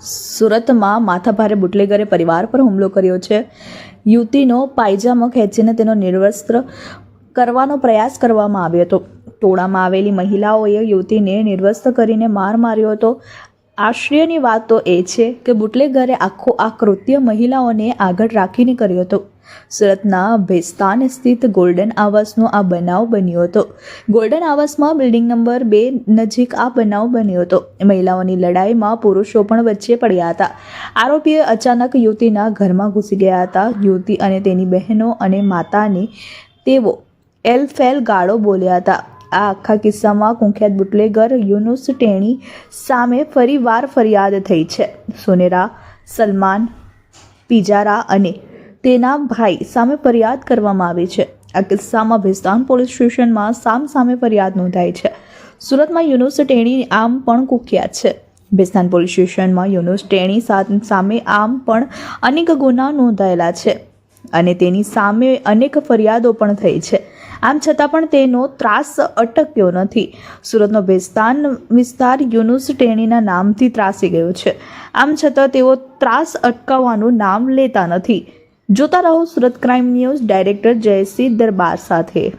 સુરતમાં માથાભારે બુટલેગરે પરિવાર પર હુમલો કર્યો છે. યુવતીનો પાયજામો ખેંચીને તેનો નિર્વસ્ત્ર કરવાનો પ્રયાસ કરવામાં આવ્યો હતો. ટોળામાં આવેલી મહિલાઓએ યુવતીને નિર્વસ્ત કરીને માર માર્યો હતો. આશ્ચર્યની વાત તો એ છે કે બુટલેગરે આખો આ કૃત્ય મહિલાઓને આગળ રાખીને કર્યો હતો. સુરતના ભેસ્તાન સ્થિત ગોલ્ડન આવાસનો આ બનાવ બન્યો હતો. ગોલ્ડન આવાસમાં બિલ્ડિંગ નંબર બે નજીક આ બનાવ બન્યો હતો. મહિલાઓની લડાઈમાં પુરુષો પણ વચ્ચે પડ્યા હતા. આરોપીએ અચાનક યુવતીના ઘરમાં ઘૂસી ગયા હતા. યુવતી અને તેની બહેનો અને માતાની તેઓ એલફેલ ગાળો બોલ્યા હતા. આ આખા કિસ્સામાં કુખ્યાત બુટલેગર યુનુસ ટેણી સામે ફરીવાર ફરિયાદ થઈ છે. સોનેરા, સલમાન, પિજારા અને તેના ભાઈ સામે ફરિયાદ કરવામાં આવી છે. આ કિસ્સામાં ભેસ્તાન પોલીસ સ્ટેશનમાં સામ સામે ફરિયાદ નોંધાઈ છે. સુરતમાં યુનુસ ટેણી આમ પણ કુખ્યાત છે. ભેસ્તાન પોલીસ સ્ટેશનમાં યુનુસ ટેણી સામે આમ પણ અનેક ગુના નોંધાયેલા છે અને તેની સામે અનેક ફરિયાદો પણ થઈ છે. આમ છતાં પણ તેનો ત્રાસ અટક્યો નથી. સુરતનો ભેસ્તાન વિસ્તાર યુનુસ ટેણીના નામથી ત્રાસી ગયો છે. આમ છતાં તેઓ ત્રાસ અટકાવવાનું નામ લેતા નથી. જોતા રહો Surat crime news director Jaysinh Darbar સાથે.